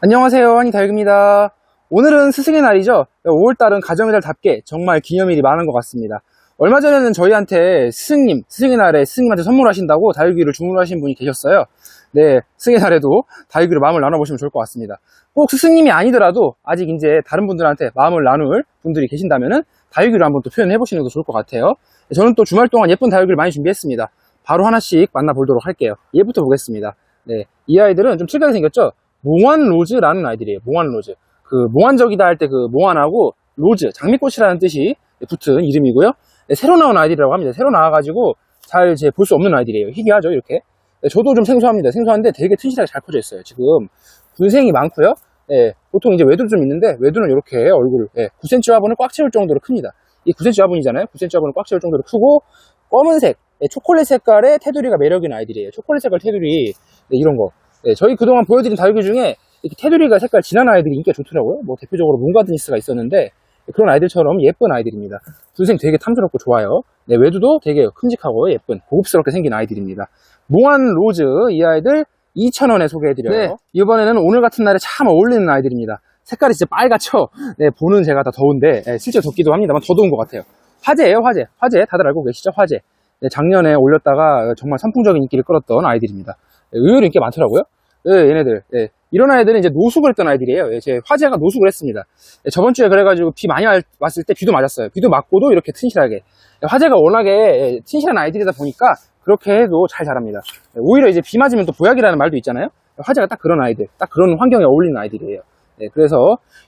안녕하세요 한이다육입니다. 오늘은 스승의 날이죠? 5월달은 가정의 달답게 정말 기념일이 많은 것 같습니다. 얼마 전에는 저희한테 스승님 스승의 날에 스승님한테 선물하신다고 다육이를 주문하신 분이 계셨어요. 네 스승의 날에도 다육이로 마음을 나눠보시면 좋을 것 같습니다. 꼭 스승님이 아니더라도 아직 이제 다른 분들한테 마음을 나눌 분들이 계신다면은 다육이로 한번 또 표현해 보시는 것도 좋을 것 같아요. 저는 또 주말 동안 예쁜 다육이를 많이 준비했습니다. 바로 하나씩 만나보도록 할게요. 얘부터 보겠습니다. 네, 이 아이들은 좀 특이하게 생겼죠 몽환 로즈라는 아이들이에요. 몽환 로즈. 그 몽환적이다 할 때 그 몽환하고 로즈, 장미꽃이라는 뜻이 붙은 이름이고요. 네, 새로 나온 아이들이라고 합니다. 새로 나와가지고 잘 이제 볼 수 없는 아이들이에요. 희귀하죠, 이렇게. 네, 저도 좀 생소합니다. 생소한데 되게 튼실하게 잘 커져 있어요. 지금 군생이 많고요. 네, 보통 이제 외도 좀 있는데 외도는 이렇게 얼굴 네, 9cm 화분을 꽉 채울 정도로 큽니다. 이 9cm 화분이잖아요. 9cm 화분을 꽉 채울 정도로 크고 검은색, 네, 초콜릿 색깔의 테두리가 매력인 아이들이에요. 초콜릿 색깔 테두리 네, 이런 거. 네, 저희 그동안 보여드린 다육이 중에 이렇게 테두리가 색깔 진한 아이들이 인기가 좋더라고요. 뭐 대표적으로 문가드니스가 있었는데 그런 아이들처럼 예쁜 아이들입니다. 분생 되게 탐스럽고 좋아요. 네, 외두도 되게 큼직하고 예쁜 고급스럽게 생긴 아이들입니다. 몽환 로즈 이 아이들 2,000원에 소개해드려요. 네, 이번에는 오늘 같은 날에 참 어울리는 아이들입니다. 색깔이 진짜 빨갛죠? 네, 보는 제가 다 더운데 네, 실제 덥기도 합니다만 더 더운 것 같아요. 화제예요, 화제. 화제 다들 알고 계시죠? 화제. 네, 작년에 올렸다가 정말 선풍적인 인기를 끌었던 아이들입니다. 네, 의외로 인기가 많더라고요. 네, 얘네들. 네, 이런 아이들은 이제 노숙을 했던 아이들이에요. 예, 제 화재가 노숙을 했습니다. 예, 저번 주에 그래가지고 비 많이 와- 왔을 때 비도 맞았어요. 비도 맞고도 이렇게 튼실하게. 예, 화재가 워낙에 예, 튼실한 아이들이다 보니까 그렇게 해도 잘 자랍니다. 예, 오히려 이제 비 맞으면 또 보약이라는 말도 있잖아요. 예, 화재가 딱 그런 아이들, 딱 그런 환경에 어울리는 아이들이에요. 예, 그래서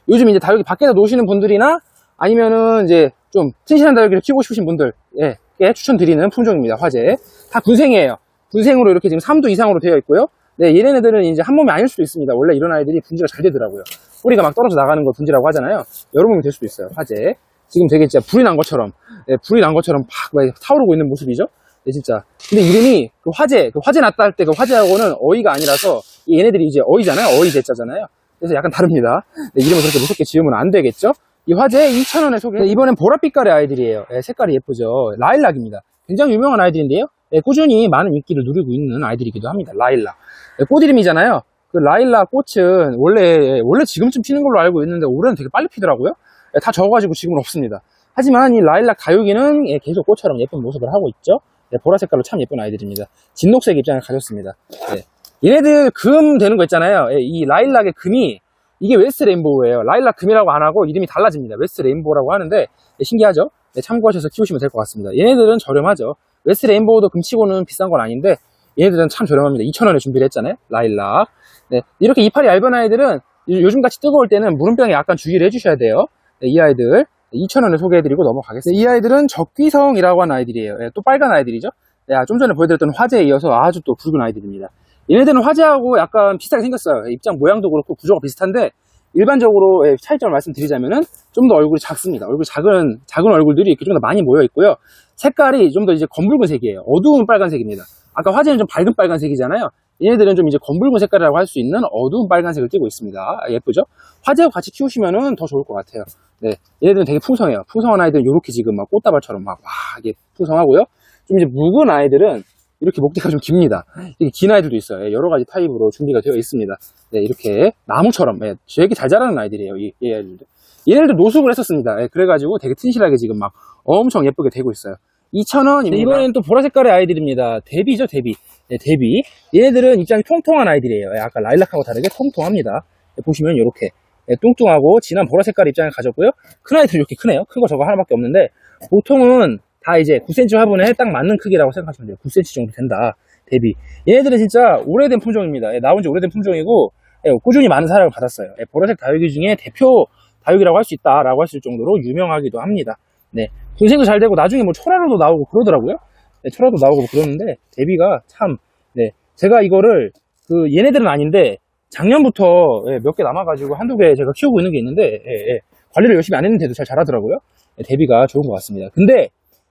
요즘 이제 다육이 밖에서 노시는 분들이나 아니면은 이제 좀 튼실한 다육이를 키우고 싶으신 분들, 예, 께 추천드리는 품종입니다. 화재. 다 군생이에요. 군생으로 이렇게 지금 3도 이상으로 되어 있고요. 네, 얘네들은 이제 한 몸이 아닐 수도 있습니다. 원래 이런 아이들이 분지가 잘 되더라고요. 뿌리가 막 떨어져 나가는 걸 분지라고 하잖아요. 여러 몸이 될 수도 있어요. 화재. 지금 되게 진짜 불이 난 것처럼, 네, 불이 난 것처럼 팍막 타오르고 있는 모습이죠. 네, 진짜. 근데 이름이 그 화재, 그 화재 났다 할 때 그 화재하고는 어이가 아니라서 이 얘네들이 이제 어이잖아요. 어이 제자잖아요. 그래서 약간 다릅니다. 네, 이름을 그렇게 무섭게 지으면 안 되겠죠? 이 화재 2,000원에 소개. 네, 이번엔 보랏빛깔의 아이들이에요. 네, 색깔이 예쁘죠. 라일락입니다. 굉장히 유명한 아이들인데요. 네, 꾸준히 많은 인기를 누리고 있는 아이들이기도 합니다. 라일락. 네, 꽃 이름이잖아요. 그 라일락 꽃은 원래 원래 지금쯤 피는 걸로 알고 있는데 올해는 되게 빨리 피더라고요. 네, 다 적어가지고 지금은 없습니다. 하지만 이 라일락 다육이는 예, 계속 꽃처럼 예쁜 모습을 하고 있죠. 네, 보라 색깔로 참 예쁜 아이들입니다. 진녹색 입장을 가졌습니다. 네. 얘네들 금 되는 거 있잖아요. 예, 이 라일락의 금이 이게 웨스트 레인보우예요. 라일락 금이라고 안 하고 이름이 달라집니다. 웨스트 레인보우라고 하는데 네, 신기하죠? 네, 참고하셔서 키우시면 될 것 같습니다. 얘네들은 저렴하죠. 웨스트 레인보우도 금치고는 비싼 건 아닌데 얘네들은 참 저렴합니다. 2,000원에 준비를 했잖아요. 라일락. 네, 이렇게 이파리 얇은 아이들은 요- 요즘같이 뜨거울 때는 무름병에 약간 주의를 해주셔야 돼요. 네, 이 아이들 2,000원에 소개해드리고 넘어가겠습니다. 이 아이들은 적귀성이라고 하는 아이들이에요. 네, 또 빨간 아이들이죠. 네, 아, 좀 전에 보여드렸던 화재에 이어서 아주 또 붉은 아이들입니다. 얘네들은 화재하고 약간 비슷하게 생겼어요. 입장 모양도 그렇고 구조가 비슷한데 일반적으로 예, 차이점을 말씀드리자면은 좀 더 얼굴이 작습니다. 얼굴 작은 작은 얼굴들이 이렇게 좀 더 많이 모여 있고요. 색깔이 좀 더 이제 검붉은 색이에요. 어두운 빨간색입니다. 아까 화재는 좀 밝은 빨간색이잖아요. 얘네들은 좀 이제 검붉은 색깔이라고 할 수 있는 어두운 빨간색을 띠고 있습니다. 아, 예쁘죠? 화재하고 같이 키우시면은 더 좋을 것 같아요. 네, 얘네들은 되게 풍성해요. 풍성한 아이들은 이렇게 지금 막 꽃다발처럼 막, 와, 이게 풍성하고요. 좀 이제 묵은 아이들은 이렇게 목대가 좀 깁니다. 이게 긴 아이들도 있어요. 예, 여러 가지 타입으로 준비가 되어 있습니다. 네, 이렇게 나무처럼 예, 되게 잘 자라는 아이들이에요. 이, 이 아이들도. 얘네들도 노숙을 했었습니다. 예, 그래가지고 되게 튼실하게 지금 막 엄청 예쁘게 되고 있어요. 2,000원입니다. 이번엔 또 보라 색깔의 아이들입니다. 데비죠, 데비. 네, 데비. 얘네들은 입장이 통통한 아이들이에요. 예, 아까 라일락하고 다르게 통통합니다. 예, 보시면 이렇게 예, 뚱뚱하고 진한 보라 색깔 입장을 가졌고요. 큰 아이들이 이렇게 크네요. 큰 거 저거 하나밖에 없는데 보통은 다 이제 9cm 화분에 딱 맞는 크기라고 생각하시면 돼요. 9cm 정도 된다. 대비. 얘네들은 진짜 오래된 품종입니다. 예, 나온 지 오래된 품종이고 예, 꾸준히 많은 사랑을 받았어요. 예, 보라색 다육이 중에 대표 다육이라고 할 수 있다라고 했을 정도로 유명하기도 합니다. 네. 군생도 잘 되고 나중에 뭐 철화로도 나오고 그러더라고요. 네, 철화도 나오고 뭐 그러는데 대비가 참 네. 제가 이거를 그 얘네들은 아닌데 작년부터 예, 몇개 남아가지고 한두 개 제가 키우고 있는 게 있는데 예, 예. 관리를 열심히 안 했는데도 잘 자라더라고요. 예, 대비가 좋은 것 같습니다. 근데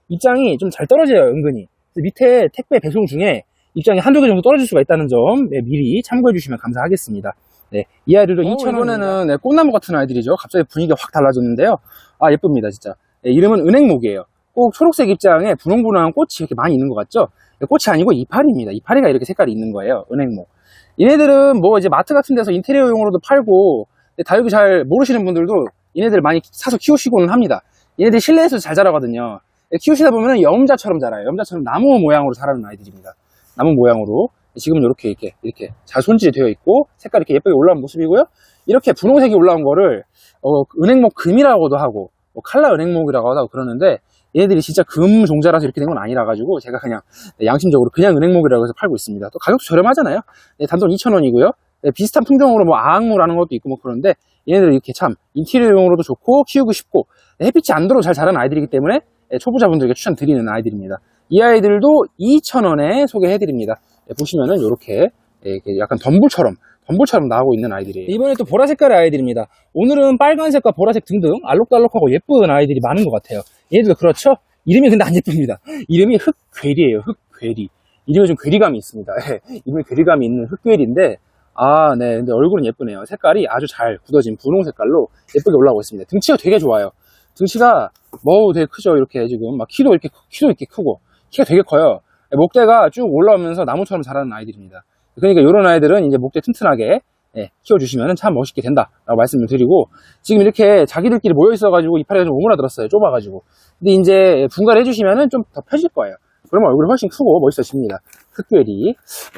입장이 좀 잘 떨어져요, 은근히. 밑에 택배 배송 중에 입장이 한두 개 정도 떨어질 수가 있다는 점 네, 미리 참고해 주시면 감사하겠습니다. 네, 이 아이들도 2,000원. 이번에는 네, 꽃나무 같은 아이들이죠. 갑자기 분위기가 확 달라졌는데요. 아, 예쁩니다, 진짜. 네, 이름은 은행목이에요. 꼭 초록색 입장에 분홍분홍한 꽃이 이렇게 많이 있는 것 같죠? 네, 꽃이 아니고 이파리입니다. 이파리가 이렇게 색깔이 있는 거예요. 은행목. 얘네들은 뭐 이제 마트 같은 데서 인테리어용으로도 팔고 근데 다육이 잘 모르시는 분들도 얘네들 많이 사서 키우시고는 합니다. 얘네들 실내에서 잘 자라거든요. 키우시다 보면 염자처럼 자라요. 염자처럼 나무 모양으로 자라는 아이들입니다. 나무 모양으로. 지금은 이렇게 이렇게 이렇게 잘 손질이 되어 있고 색깔이 이렇게 예쁘게 올라온 모습이고요. 이렇게 분홍색이 올라온 거를 어, 은행목 금이라고도 하고 뭐 칼라 은행목이라고 하고 그러는데 얘네들이 진짜 금 종자라서 이렇게 된 건 아니라 가지고 제가 그냥 양심적으로 그냥 은행목이라고 해서 팔고 있습니다. 또 가격도 저렴하잖아요. 네, 단돈 2,000원이고요. 비슷한 품종으로 뭐 아악무라는 것도 있고 뭐 그런데 얘네들 이렇게 참 인테리어용으로도 좋고 키우고 싶고 네, 햇빛이 안 들어도 잘 자라는 아이들이기 때문에 네, 초보자분들에게 추천드리는 아이들입니다. 이 아이들도 2,000원에 소개해드립니다. 네, 보시면은 이렇게 약간 덤불처럼 덤불처럼 나오고 있는 아이들이에요. 이번에 또 보라 색깔의 아이들입니다. 오늘은 빨간색과 보라색 등등 알록달록하고 예쁜 아이들이 많은 것 같아요. 얘들도 그렇죠? 이름이 근데 안 예쁩니다. 이름이 흑괴리예요. 흑괴리. 이름에 좀 괴리감이 있습니다. 이름에 괴리감이 있는 흑괴리인데 아, 네. 근데 얼굴은 예쁘네요. 색깔이 아주 잘 굳어진 분홍 색깔로 예쁘게 올라오고 있습니다. 등치가 되게 좋아요. 등치가 뭐 되게 크죠. 이렇게 지금 막 키도 이렇게 키도 이렇게 크고 키가 되게 커요. 목대가 쭉 올라오면서 나무처럼 자라는 아이들입니다. 그러니까 이런 아이들은 이제 목대 튼튼하게 예, 키워주시면 참 멋있게 된다라고 말씀을 드리고 지금 이렇게 자기들끼리 모여 있어가지고 이파리가 좀 오므라들었어요. 좁아가지고. 근데 이제 분갈이 해주시면은 좀 더 펴질 거예요. 그러면 얼굴이 훨씬 크고 멋있어집니다. 흑괴리.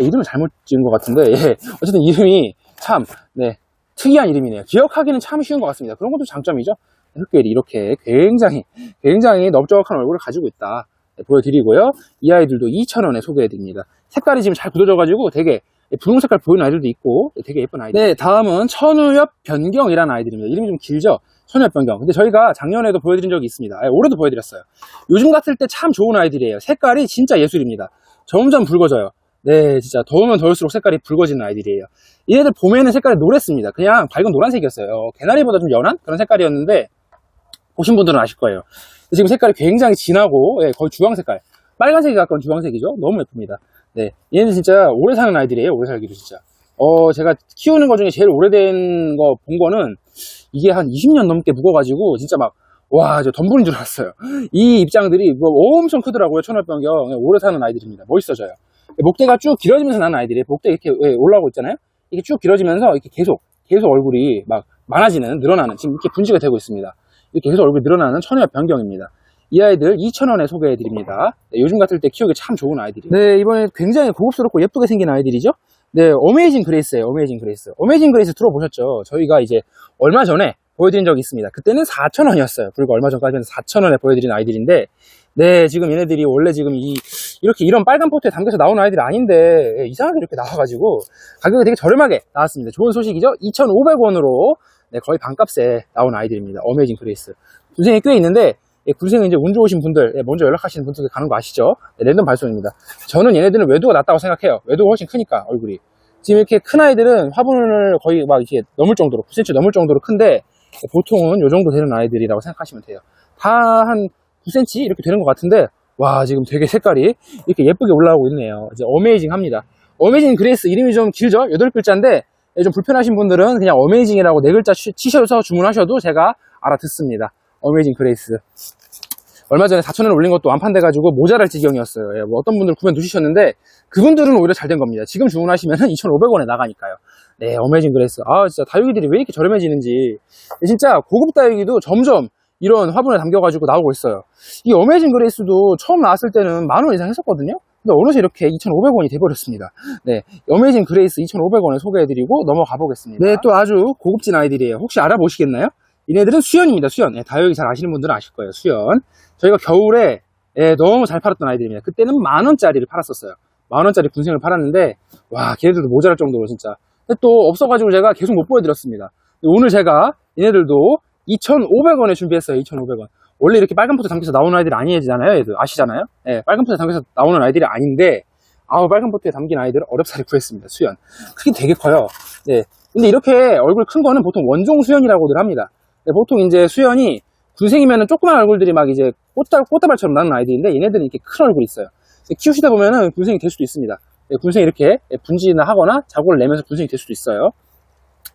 예, 이름을 잘못 지은 것 같은데 예, 어쨌든 이름이 참 네, 특이한 이름이네요. 기억하기는 참 쉬운 것 같습니다. 그런 것도 장점이죠. 흑괴리 이렇게 굉장히 굉장히 넓적한 얼굴을 가지고 있다. 네, 보여드리고요. 이 아이들도 2,000원에 소개해드립니다. 색깔이 지금 잘 굳어져가지고 되게 분홍 색깔 보이는 아이들도 있고 되게 예쁜 아이들. 네, 다음은 천우엽 변경이라는 아이들입니다. 이름이 좀 길죠? 천우엽 변경. 근데 저희가 작년에도 보여드린 적이 있습니다. 아니, 올해도 보여드렸어요. 요즘 같을 때 참 좋은 아이들이에요. 색깔이 진짜 예술입니다. 점점 붉어져요. 네, 진짜 더우면 더울수록 색깔이 붉어지는 아이들이에요. 얘네들 봄에는 색깔이 노랬습니다. 그냥 밝은 노란색이었어요. 개나리보다 좀 연한 그런 색깔이었는데 보신 분들은 아실 거예요. 지금 색깔이 굉장히 진하고 예, 거의 주황 색깔. 빨간색이 가까운 주황색이죠. 너무 예쁩니다. 네, 얘는 진짜 오래 사는 아이들이에요. 오래 살기로 진짜. 어, 제가 키우는 것 중에 제일 오래된 거 본 거는 이게 한 20년 넘게 묵어가지고 진짜 막 와, 저 덤불인 줄 알았어요. 이 입장들이 뭐 엄청 크더라고요. 천월병경. 오래 사는 아이들입니다. 멋있어져요. 목대가 쭉 길어지면서 나는 아이들이 목대 이렇게 올라오고 있잖아요. 이게 쭉 길어지면서 이렇게 계속 계속 얼굴이 막 많아지는 늘어나는 지금 이렇게 분지가 되고 있습니다. 이렇게 계속 얼굴이 늘어나는 천여 변경입니다. 이 아이들 2,000원에 소개해 드립니다. 네, 요즘 같을 때 키우기 참 좋은 아이들이에요. 네, 이번에 굉장히 고급스럽고 예쁘게 생긴 아이들이죠? 네, 어메이징 그레이스예요. 어메이징 그레이스. 어메이징 그레이스 들어보셨죠? 저희가 이제 얼마 전에 보여드린 적이 있습니다. 그때는 4,000원이었어요. 불과 얼마 전까지는 4,000원에 보여드린 아이들인데 네, 지금 얘네들이 원래 지금 이, 이렇게 이런 빨간 포트에 담겨서 나오는 아이들이 아닌데, 예, 이상하게 이렇게 나와가지고, 가격이 되게 저렴하게 나왔습니다. 좋은 소식이죠? 2,500원으로, 네, 거의 반값에 나온 아이들입니다. 어메이징 그레이스. 군생이 꽤 있는데, 예, 군생은 이제 운 좋으신 분들, 예, 먼저 연락하시는 분들께 가는 거 아시죠? 네, 랜덤 발송입니다. 저는 얘네들은 외도가 낫다고 생각해요. 외도가 훨씬 크니까, 얼굴이. 지금 이렇게 큰 아이들은 화분을 거의 막 이렇게 넘을 정도로, 9cm 넘을 정도로 큰데, 예, 보통은 요 정도 되는 아이들이라고 생각하시면 돼요. 다 한 9cm 이렇게 되는 것 같은데, 와, 지금 되게 색깔이 이렇게 예쁘게 올라오고 있네요. 이제 어메이징 합니다. 어메이징 그레이스 이름이 좀 길죠? 8글자인데, 예, 좀 불편하신 분들은 그냥 어메이징이라고 4글자 치셔서 주문하셔도 제가 알아듣습니다. 어메이징 그레이스. 얼마 전에 4,000원 올린 것도 완판돼가지고 모자랄 지경이었어요. 예, 뭐 어떤 분들 구매 누시셨는데 그분들은 오히려 잘 된 겁니다. 지금 주문하시면 2,500원에 나가니까요. 네, 어메이징 그레이스. 아, 진짜 다육이들이 왜 이렇게 저렴해지는지. 진짜 고급 다육이도 점점 이런 화분에 담겨가지고 나오고 있어요. 이 어메이징 그레이스도 처음 나왔을 때는 만 원 이상 했었거든요. 근데 어느새 이렇게 2,500원이 돼버렸습니다. 네, 어메이징 그레이스 2,500원에 소개해드리고 넘어가 보겠습니다. 네, 또 아주 고급진 아이들이에요. 혹시 알아보시겠나요? 얘네들은 수연입니다. 수연. 네, 다육이 잘 아시는 분들은 아실 거예요. 수연. 저희가 겨울에 예, 너무 잘 팔았던 아이들입니다. 그때는 만 원짜리를 팔았었어요. 만 원짜리 군생을 팔았는데 와, 걔네들도 모자랄 정도로 진짜. 근데 또 없어가지고 제가 계속 못 보여드렸습니다. 오늘 제가 얘네들도 2,500원에 준비했어요. 2,500원. 원래 이렇게 빨간 포트 담겨서 나오는 아이들이 아니잖아요. 얘들 아시잖아요. 예, 빨간 포트에 담겨서 나오는 아이들이 아닌데 아우 빨간 포트에 담긴 아이들을 어렵사리 구했습니다. 수연. 크기 되게 커요. 네. 근데 이렇게 얼굴 큰 거는 보통 원종 수연이라고들 합니다. 네, 보통 이제 수연이 군생이면은 조그만 얼굴들이 막 이제 꽃다, 꽃다발처럼 나는 아이들인데 얘네들은 이렇게 큰 얼굴이 있어요. 키우시다 보면은 군생이 될 수도 있습니다. 네, 군생이 이렇게 분지나 하거나 자고를 내면서 군생이 될 수도 있어요.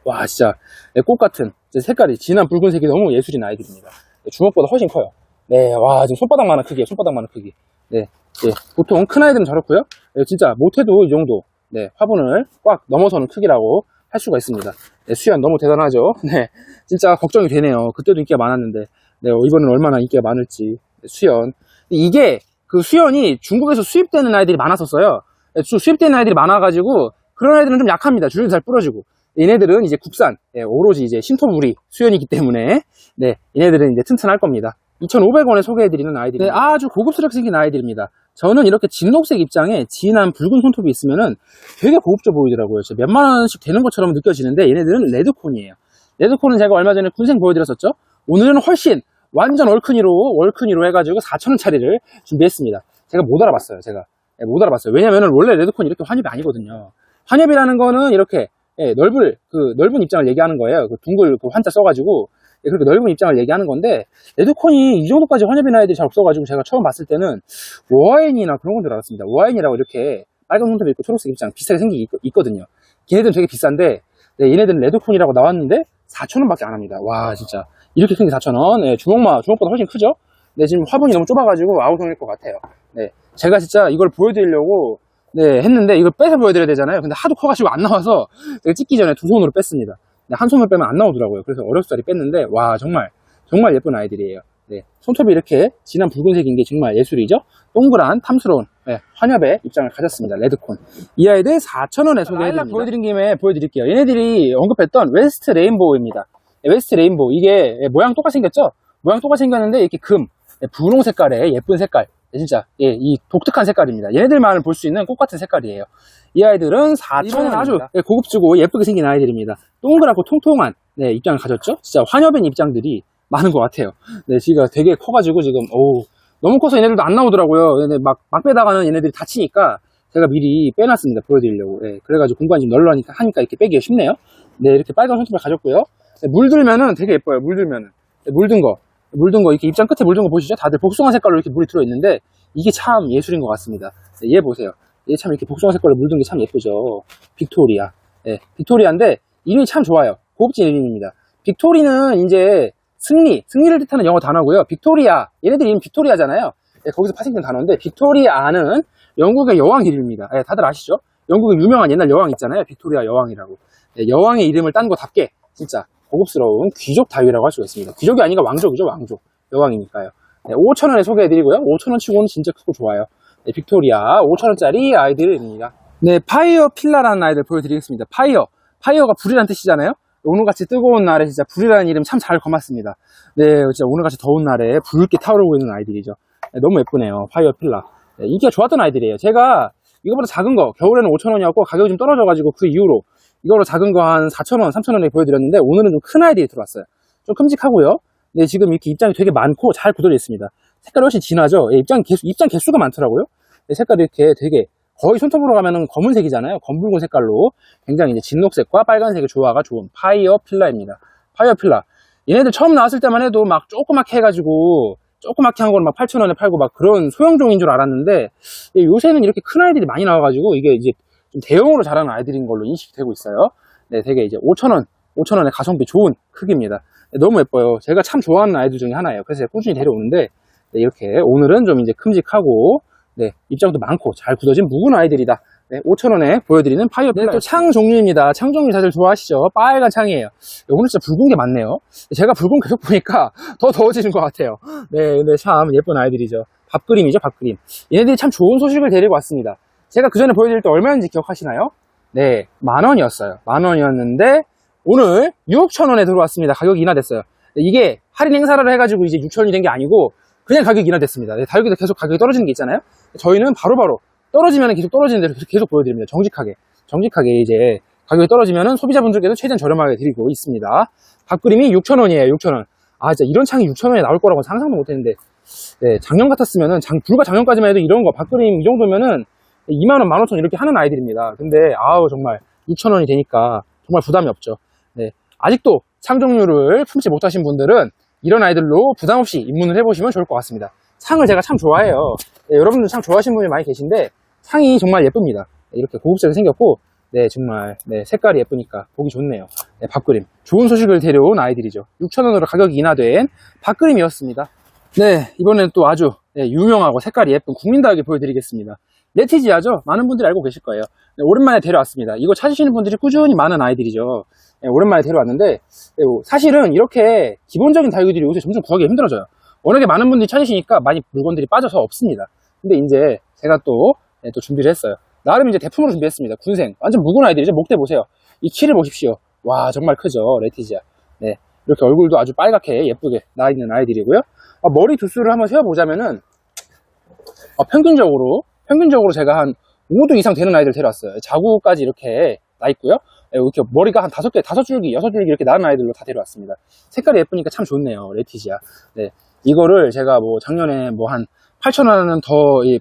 와, 진짜 네, 꽃 같은 색깔이 진한 붉은색이 너무 예술인 아이들입니다. 네, 주먹보다 훨씬 커요. 네, 와, 지금 손바닥만한 크기, 손바닥만한 크기. 네, 네, 보통 큰 아이들은 저렇고요. 네, 진짜 못해도 이 정도. 네, 화분을 꽉 넘어서는 크기라고 할 수가 있습니다. 네, 수연 너무 대단하죠? 네, 진짜 걱정이 되네요. 그때도 인기가 많았는데, 네, 이번엔 얼마나 인기가 많을지. 네, 수연. 이게 그 수연이 중국에서 수입되는 아이들이 많았었어요. 네, 수- 수입되는 아이들이 많아가지고 그런 아이들은 좀 약합니다. 줄도 잘 부러지고. 얘네들은 이제 국산, 예, 오로지 이제 신토부리 수연이기 때문에, 네, 얘네들은 이제 튼튼할 겁니다. 2,500원에 소개해드리는 아이들이 네, 아주 고급스럽게 생긴 아이들입니다. 저는 이렇게 진녹색 입장에 진한 붉은 손톱이 있으면은 되게 고급져 보이더라고요. 몇만 원씩 되는 것처럼 느껴지는데 얘네들은 레드콘이에요. 레드콘은 제가 얼마 전에 군생 보여드렸었죠. 오늘은 훨씬 완전 얼큰이로 월큰이로 해가지고 4,000원짜리를 준비했습니다. 제가 못 알아봤어요. 제가 예, 못 알아봤어요. 왜냐면은 원래 레드콘이 이렇게 환엽이 아니거든요. 환엽이라는 거는 이렇게 예, 넓을 그 넓은 입장을 얘기하는 거예요. 그 둥글 그 환자 써가지고 예, 그렇게 넓은 입장을 얘기하는 건데 레드콘이 이 정도까지 환엽이 나 애들이 잘 없어가지고 제가 처음 봤을 때는 워아인이나 그런 건 줄 알았습니다. 워아인이라고 이렇게 빨간 손톱이 있고 초록색 입장 비슷하게 생긴 게 있, 거든요 걔네들은 되게 비싼데 네, 얘네들은 레드콘이라고 나왔는데 4,000원 밖에 안 합니다. 와 진짜 이렇게 큰 게 4,000원. 네, 주먹마 주먹보다 훨씬 크죠? 네 지금 화분이 너무 좁아가지고 아우성일 것 같아요. 네 제가 진짜 이걸 보여드리려고 네 했는데 이걸 빼서 보여드려야 되잖아요. 근데 하도 커가지고 안 나와서 제가 찍기 전에 두 손으로 뺐습니다. 네, 한 손을 빼면 안 나오더라고요. 그래서 어렵사리 뺐는데 와 정말 정말 예쁜 아이들이에요. 네, 손톱이 이렇게 진한 붉은색인 게 정말 예술이죠. 동그란 탐스러운 네, 환엽의 입장을 가졌습니다. 레드콘. 이 아이들 4,000원에 소개해드립니다. 보여드린 김에 보여드릴게요. 얘네들이 언급했던 웨스트 레인보우입니다. 네, 웨스트 레인보우. 이게 예, 모양 똑같이 생겼죠? 모양 똑같이 생겼는데 이렇게 금, 네, 분홍 색깔의 예쁜 색깔. 네, 진짜 예, 이 독특한 색깔입니다. 얘네들만 볼수 있는 꽃 같은 색깔이에요. 이 아이들은 4,000원 아주 예, 고급지고 예쁘게 생긴 아이들입니다. 동그랗고 통통한 네, 입장을 가졌죠? 진짜 환엽인 입장들이 많은 것 같아요. 네, 지가 되게 커가지고 지금 어우 너무 커서 얘네들도 안 나오더라고요. 얘네 막, 막 빼다가는 얘네들이 다치니까 제가 미리 빼놨습니다. 보여드리려고. 예, 그래가지고 공간이 좀 널널하니까 하니까 이렇게 빼기가 쉽네요. 네, 이렇게 빨간 손톱을 가졌고요. 네, 물들면은 되게 예뻐요. 물들면은. 네, 물든 거. 물든 거, 이렇게 입장 끝에 물든 거 보시죠? 다들 복숭아 색깔로 이렇게 물이 들어있는데, 이게 참 예술인 것 같습니다. 네, 얘 보세요. 얘 참 이렇게 복숭아 색깔로 물든 게 참 예쁘죠. 빅토리아. 네, 빅토리아인데, 이름이 참 좋아요. 고급진 이름입니다. 빅토리는 이제 승리, 승리를 뜻하는 영어 단어고요. 빅토리아, 얘네들 이름 빅토리아잖아요. 네, 거기서 파생된 단어인데, 빅토리아는 영국의 여왕 이름입니다. 네, 다들 아시죠? 영국의 유명한 옛날 여왕 있잖아요. 빅토리아 여왕이라고. 네, 여왕의 이름을 딴 거답게 진짜 고급스러운 귀족 다위라고 할 수가 있습니다. 귀족이 아니라 왕족이죠, 왕족. 여왕이니까요. 네, 5,000원에 소개해드리고요. 5,000원 치고는 진짜 크고 좋아요. 네, 빅토리아 5,000원짜리 아이들입니다. 네, 파이어 필라라는 아이들 보여드리겠습니다. 파이어. 파이어가 불이라는 뜻이잖아요. 오늘같이 뜨거운 날에 진짜 불이라는 이름 참 잘 거맞습니다. 네, 진짜 오늘같이 더운 날에 붉게 타오르고 있는 아이들이죠. 네, 너무 예쁘네요. 파이어 필라. 네, 인기가 좋았던 아이들이에요. 제가 이거보다 작은 거, 겨울에는 5,000원이었고 가격이 좀 떨어져가지고 그 이후로 이거로 작은 거 한 4,000원, 3,000원에 보여드렸는데 오늘은 좀 큰 아이들이 들어왔어요. 좀 큼직하고요. 네, 지금 이렇게 입장이 되게 많고 잘 굳어져 있습니다. 색깔이 훨씬 진하죠? 예, 입장 개수, 입장 개수가 많더라고요. 네, 색깔이 이렇게 되게 거의 손톱으로 가면은 검은색이잖아요. 검붉은 색깔로 굉장히 이제 진녹색과 빨간색의 조화가 좋은 파이어 필라입니다. 파이어 필라. 얘네들 처음 나왔을 때만 해도 막 조그맣게 해가지고 조그맣게 한건막 8,000원에 팔고 막 그런 소형종인 줄 알았는데 예, 요새는 이렇게 큰 아이들이 많이 나와가지고 이게 이제 좀 대형으로 자라는 아이들인 걸로 인식이 되고 있어요. 네, 되게 이제 5,000원, 5,000원에 가성비 좋은 크기입니다. 네, 너무 예뻐요. 제가 참 좋아하는 아이들 중에 하나예요. 그래서 꾸준히 데려오는데 네, 이렇게 오늘은 좀 이제 큼직하고 네, 입장도 많고 잘 굳어진 묵은 아이들이다. 네, 5,000원에 보여드리는 파이어 필라. 또창 종류입니다. 창 종류 다들 좋아하시죠? 빨간 창이에요. 네, 오늘 진짜 붉은 게 많네요. 제가 붉은 계속 보니까 더 더워지는 것 같아요. 네, 근데 참 예쁜 아이들이죠. 밥그림이죠, 밥그림. 얘네들이 참 좋은 소식을 데리고 왔습니다. 제가 그 전에 보여드릴 때 얼마였는지 기억하시나요? 네, 만 원이었어요. 만 원이었는데 오늘 6,000원에 들어왔습니다. 가격이 인하됐어요. 네, 이게 할인 행사를 해가지고 이제 6,000원이 된 게 아니고 그냥 가격이 인하됐습니다. 네, 다육이도 계속 가격이 떨어지는 게 있잖아요. 저희는 바로 바로 떨어지면 계속 떨어지는 대로 계속, 보여드립니다. 정직하게. 정직하게 이제 가격이 떨어지면 소비자분들께도 최대한 저렴하게 드리고 있습니다. 밥그림이 6,000원이에요. 6,000원. 아, 진짜 이런 창이 6,000원에 나올 거라고 상상도 못 했는데. 네, 작년 같았으면은, 장, 불과 작년까지만 해도 이런 거, 밥그림 이 정도면은 2만원, 15,000원 이렇게 하는 아이들입니다. 근데, 아우, 정말 6,000원이 되니까 정말 부담이 없죠. 네. 아직도 창 종류를 품지 못하신 분들은 이런 아이들로 부담 없이 입문을 해보시면 좋을 것 같습니다. 창을 제가 참 좋아해요. 네, 여러분들 참 좋아하시는 분이 많이 계신데, 창이 정말 예쁩니다. 네, 이렇게 고급스럽게 생겼고, 네, 정말, 네, 색깔이 예쁘니까 보기 좋네요. 네, 밥그림. 좋은 소식을 데려온 아이들이죠. 6,000원으로 가격이 인하된 밥그림이었습니다. 네, 이번에는 또 아주 네, 유명하고 색깔이 예쁜 국민다육이 보여드리겠습니다. 레티지아죠? 많은 분들이 알고 계실 거예요. 네, 오랜만에 데려왔습니다. 이거 찾으시는 분들이 꾸준히 많은 아이들이죠. 네, 오랜만에 데려왔는데 네, 뭐 사실은 이렇게 기본적인 다육이들이 요새 점점 구하기 힘들어져요. 워낙에 많은 분들이 찾으시니까 많이 물건들이 빠져서 없습니다. 근데 이제 제가 또, 네, 또 준비를 했어요. 나름 이제 대품으로 준비했습니다. 군생. 완전 묵은 아이들이죠. 목대 보세요. 이 키를 보십시오. 와, 정말 크죠. 레티지아. 네. 이렇게 얼굴도 아주 빨갛게 예쁘게 나 있는 아이들이고요. 어, 머리 두수를 한번 세어보자면은, 어, 평균적으로, 평균적으로 제가 한 5도 이상 되는 아이들 데려왔어요. 자구까지 이렇게 나 있고요. 네, 이렇게 머리가 한 다섯 개, 다섯 줄기, 여섯 줄기 이렇게 나는 아이들로 다 데려왔습니다. 색깔이 예쁘니까 참 좋네요. 레티지아. 네. 이거를 제가 뭐 작년에 뭐 한 8,000원은 더,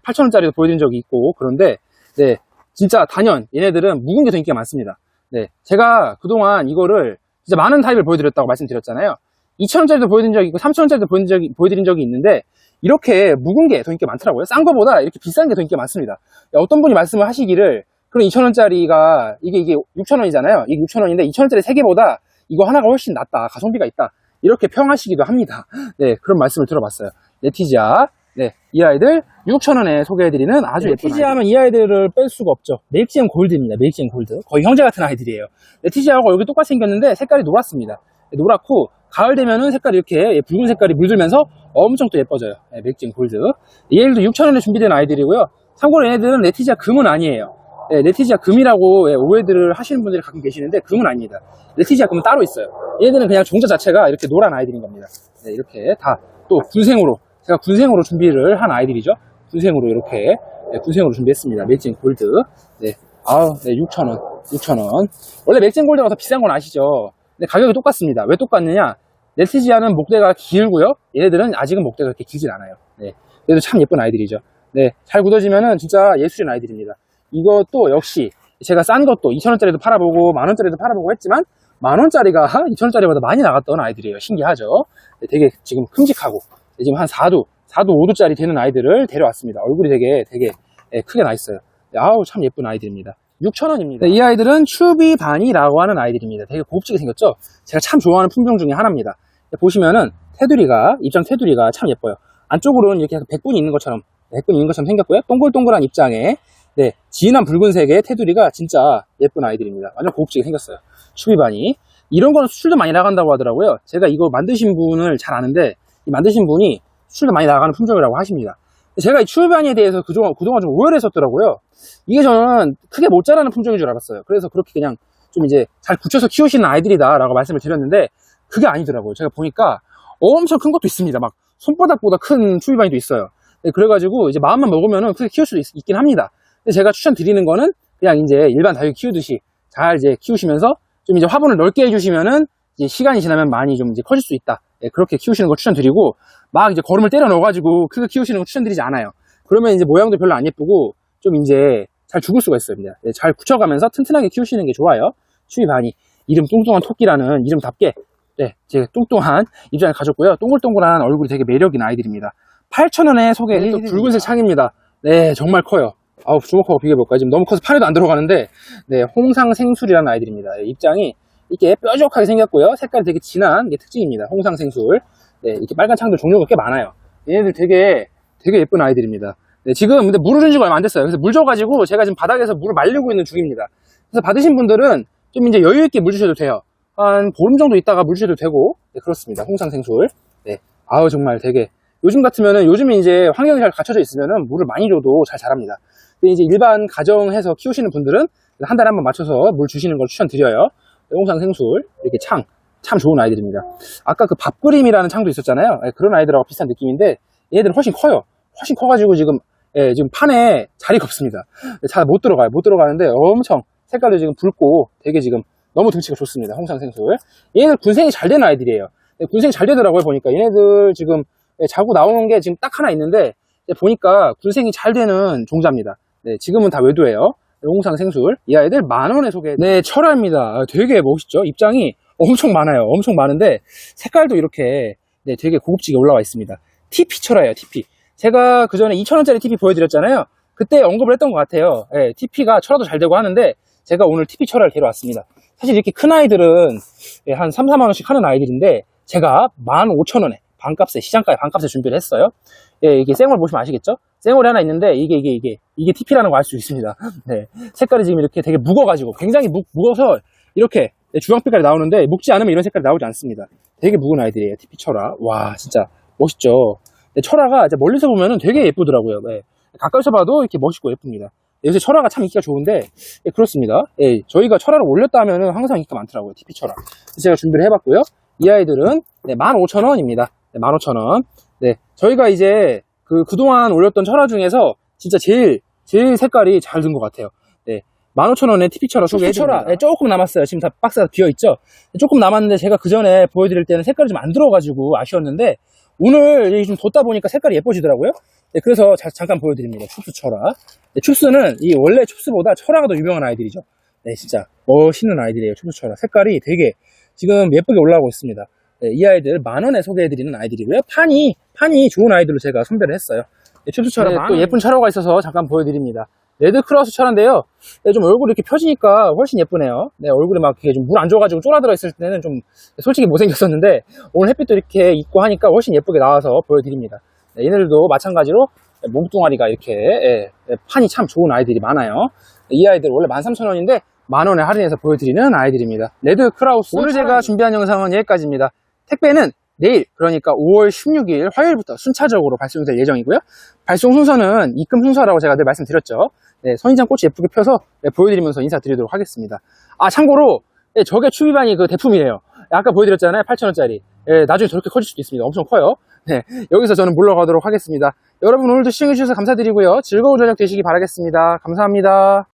8,000원짜리도 보여드린 적이 있고, 그런데, 네. 진짜 단연, 얘네들은 묵은 게 더 인기가 많습니다. 네. 제가 그동안 이거를 진짜 많은 타입을 보여드렸다고 말씀드렸잖아요. 2,000원짜리도 보여드린 적이 있고, 3,000원짜리도 보여드린 적이, 보여드린 적이 있는데, 이렇게 묵은 게 더 인기가 많더라고요. 싼 거보다 이렇게 비싼 게 더 인기가 많습니다. 어떤 분이 말씀을 하시기를, 그럼 2,000원짜리가, 이게, 이게 6,000원이잖아요. 이게 6,000원인데, 2,000원짜리 3개보다 이거 하나가 훨씬 낫다. 가성비가 있다. 이렇게 평하시기도 합니다. 네, 그런 말씀을 들어봤어요. 네티지아. 네, 이 아이들 6,000원에 소개해드리는 아주 예쁜 네티지아 하면 이 아이들을 뺄 수가 없죠. 메익지엠 골드입니다. 메익지엠 골드. 거의 형제 같은 아이들이에요. 네티지아하고 여기 똑같이 생겼는데 색깔이 노랗습니다. 네, 노랗고 가을 되면은 색깔이 이렇게 붉은 색깔이 물들면서 엄청 또 예뻐져요. 네, 메익지엠 골드. 얘들도 6,000원에 준비된 아이들이고요. 참고로 얘네들은 네티지아 금은 아니에요. 네, 네티지아 금이라고 예, 오해들을 하시는 분들이 가끔 계시는데 금은 아닙니다. 네티지아 금은 따로 있어요. 얘들은 그냥 종자 자체가 이렇게 노란 아이들인 겁니다. 네, 이렇게 다 또 군생으로 제가 군생으로 준비를 한 아이들이죠. 군생으로 이렇게 네, 군생으로 준비했습니다. 맥진 골드. 네, 아우, 네, 6,000원, 6,000원. 원래 맥진 골드가 더 비싼 건 아시죠? 근데 가격이 똑같습니다. 왜 똑같느냐? 네티지아는 목대가 길고요. 얘네들은 아직은 목대가 그렇게 길진 않아요. 네, 그래도 참 예쁜 아이들이죠. 네, 잘 굳어지면은 진짜 예술인 아이들입니다. 이것도 역시 제가 싼 것도 2,000원짜리도 팔아보고 만원짜리도 팔아보고 했지만 만원짜리가 2,000원짜리보다 많이 나갔던 아이들이에요. 신기하죠? 네, 되게 지금 큼직하고 지금 한 4도, 4도 5도짜리 되는 아이들을 데려왔습니다. 얼굴이 되게 되게 예, 크게 나 있어요. 네, 아우 참 예쁜 아이들입니다. 6,000원입니다. 이 아이들은 추비반이라고 하는 아이들입니다. 되게 고급지게 생겼죠? 제가 참 좋아하는 품종 중에 하나입니다. 네, 보시면은 테두리가 입장 테두리가 참 예뻐요. 안쪽으로는 이렇게 백분이 있는 것처럼 백분이 있는 것처럼 생겼고요. 동글동글한 입장에 네, 진한 붉은색의 테두리가 진짜 예쁜 아이들입니다. 완전 고급지게 생겼어요. 추비반이. 이런 거는 수출도 많이 나간다고 하더라고요. 제가 이거 만드신 분을 잘 아는데, 이 만드신 분이 수출도 많이 나가는 품종이라고 하십니다. 제가 이 추비반에 대해서 그동안, 그동안 좀 오해를 했었더라고요. 이게 저는 크게 못 자라는 품종인 줄 알았어요. 그래서 그렇게 그냥 좀 이제 잘 굳혀서 키우시는 아이들이다라고 말씀을 드렸는데, 그게 아니더라고요. 제가 보니까 엄청 큰 것도 있습니다. 막 손바닥보다 큰 추비반이도 있어요. 네, 그래가지고 이제 마음만 먹으면은 크게 키울 수도 있, 긴 합니다. 근데 제가 추천드리는 거는 그냥 이제 일반 다육 키우듯이 잘 이제 키우시면서 좀 이제 화분을 넓게 해주시면은 이제 시간이 지나면 많이 좀 이제 커질 수 있다. 네, 그렇게 키우시는 걸 추천드리고 막 이제 거름을 때려 넣어가지고 크게 키우시는 거 추천드리지 않아요. 그러면 이제 모양도 별로 안 예쁘고 좀 이제 잘 죽을 수가 있어요. 네, 잘 굳혀가면서 튼튼하게 키우시는 게 좋아요. 추위 반이 이름 뚱뚱한 토끼라는 이름답게 네, 제 뚱뚱한 입장을 가졌고요. 동글동글한 얼굴이 되게 매력있는 아이들입니다. 8,000원에 소개 또 붉은색 창입니다. 네, 정말 커요. 아우, 주먹하고 비교해볼까요? 지금 너무 커서 팔에도 안 들어가는데, 네, 홍상생술이라는 아이들입니다. 네, 입장이 이렇게 뾰족하게 생겼고요. 색깔이 되게 진한 게 특징입니다. 홍상생술. 네, 이렇게 빨간 창들 종류가 꽤 많아요. 얘네들 되게, 되게 예쁜 아이들입니다. 네, 지금 근데 물을 준 지가 얼마 안 됐어요. 그래서 물 줘가지고 제가 지금 바닥에서 물을 말리고 있는 중입니다. 그래서 받으신 분들은 좀 이제 여유있게 물 주셔도 돼요. 한 보름 정도 있다가 물 주셔도 되고, 네, 그렇습니다. 홍상 생술. 네, 아우, 정말 되게, 요즘 같으면은, 요즘에 이제 환경이 잘 갖춰져 있으면은 물을 많이 줘도 잘 자랍니다. 근데 이제 일반 가정에서 키우시는 분들은 한 달에 한 번 맞춰서 물 주시는 걸 추천드려요. 홍상 생술, 이렇게 창, 참 좋은 아이들입니다. 아까 그 밥그림이라는 창도 있었잖아요. 예, 그런 아이들하고 비슷한 느낌인데, 얘들은 훨씬 커요. 훨씬 커가지고 지금, 예, 지금 판에 자리가 없습니다. 잘 못 들어가요. 못 들어가는데 엄청 색깔도 지금 붉고 되게 지금 너무 등치가 좋습니다. 홍상 생술. 얘네들 군생이 잘 되는 아이들이에요. 예, 군생이 잘 되더라고요. 보니까 얘네들 지금 예, 자고 나오는 게 지금 딱 하나 있는데, 예, 보니까 군생이 잘 되는 종자입니다. 네, 지금은 다 외도예요. 홍상 생술. 이 아이들 만 원에 소개. 네, 철화입니다. 아, 되게 멋있죠? 입장이 엄청 많아요. 엄청 많은데 색깔도 이렇게 네, 되게 고급지게 올라와 있습니다. TP 철화예요, TP. 제가 그 전에 2,000원짜리 TP 보여드렸잖아요. 그때 언급을 했던 것 같아요. 네, TP가 철화도 잘 되고 하는데 제가 오늘 TP 철화를 데려왔습니다. 사실 이렇게 큰 아이들은 예, 한 3, 4만 원씩 하는 아이들인데 제가 15,000원에 반값에 시장가에 반값에 준비를 했어요. 예, 이게 생얼 보시면 아시겠죠? 쌩얼이 하나 있는데 이게 이게 이게 이게 TP라는 거 알 수 있습니다. 네. 색깔이 지금 이렇게 되게 묵어가지고 굉장히 묵, 묵어서 이렇게 주황빛깔이 나오는데 묵지 않으면 이런 색깔이 나오지 않습니다. 되게 묵은 아이들이에요. TP 철화. 와 진짜 멋있죠. 네, 철화가 멀리서 보면은 되게 예쁘더라고요. 네. 가까이서 봐도 이렇게 멋있고 예쁩니다. 요새 철화가 참 인기가 좋은데 예, 그렇습니다. 예, 저희가 철화를 올렸다 하면은 항상 인기가 많더라고요. TP 철화. 그래서 제가 준비를 해봤고요. 이 아이들은 네, 15,000원입니다. 네, 15,000원. 네, 저희가 이제 그 그동안 올렸던 철화 중에서 진짜 제일 제일 색깔이 잘 든 것 같아요. 네, 15,000원에 TP 철화 소개해드립니다. 철화 네, 조금 남았어요. 지금 다 박스가 비어 있죠. 조금 남았는데 제가 그 전에 보여드릴 때는 색깔이 좀 안 들어가지고 아쉬웠는데 오늘 이좀 뒀다 보니까 색깔이 예뻐지더라고요. 네, 그래서 자- 잠깐 보여드립니다. 춥스 철화. 네, 춥스는 이 원래 춥스보다 철화가 더 유명한 아이들이죠. 네, 진짜 멋있는 아이들이에요. 춥스 철화. 색깔이 되게 지금 예쁘게 올라오고 있습니다. 네, 이 아이들 만 원에 소개해드리는 아이들이고요. 판이 판이 좋은 아이들로 제가 선별을 했어요. 네, 춥스 철화 네, 또만 예쁜 철화가 있어서 잠깐 보여드립니다. 레드 크라우스 철화인데요. 네, 좀 얼굴이 이렇게 펴지니까 훨씬 예쁘네요. 네, 얼굴에 막 이렇게 좀 물 안 줘가지고 쫄아들어 있을 때는 좀 솔직히 못생겼었는데 오늘 햇빛도 이렇게 있고 하니까 훨씬 예쁘게 나와서 보여드립니다. 네, 얘네들도 마찬가지로 몸뚱아리가 이렇게 예, 예, 판이 참 좋은 아이들이 많아요. 이 아이들 원래 13,000원인데 만원에 할인해서 보여드리는 아이들입니다. 레드 크라우스 오늘 제가 준비한 영상은 여기까지입니다. 택배는 내일 그러니까 5월 16일 화요일부터 순차적으로 발송될 예정이고요. 발송 순서는 입금 순서라고 제가 늘 말씀드렸죠. 네, 선인장 꽃이 예쁘게 펴서 네, 보여드리면서 인사드리도록 하겠습니다. 아 참고로 네, 저게 추비반이 그 대품이래요. 아까 보여드렸잖아요. 8,000원짜리. 나중에 저렇게 커질 수도 있습니다. 엄청 커요. 네, 여기서 저는 물러가도록 하겠습니다. 여러분 오늘도 시청해주셔서 감사드리고요. 즐거운 저녁 되시기 바라겠습니다. 감사합니다.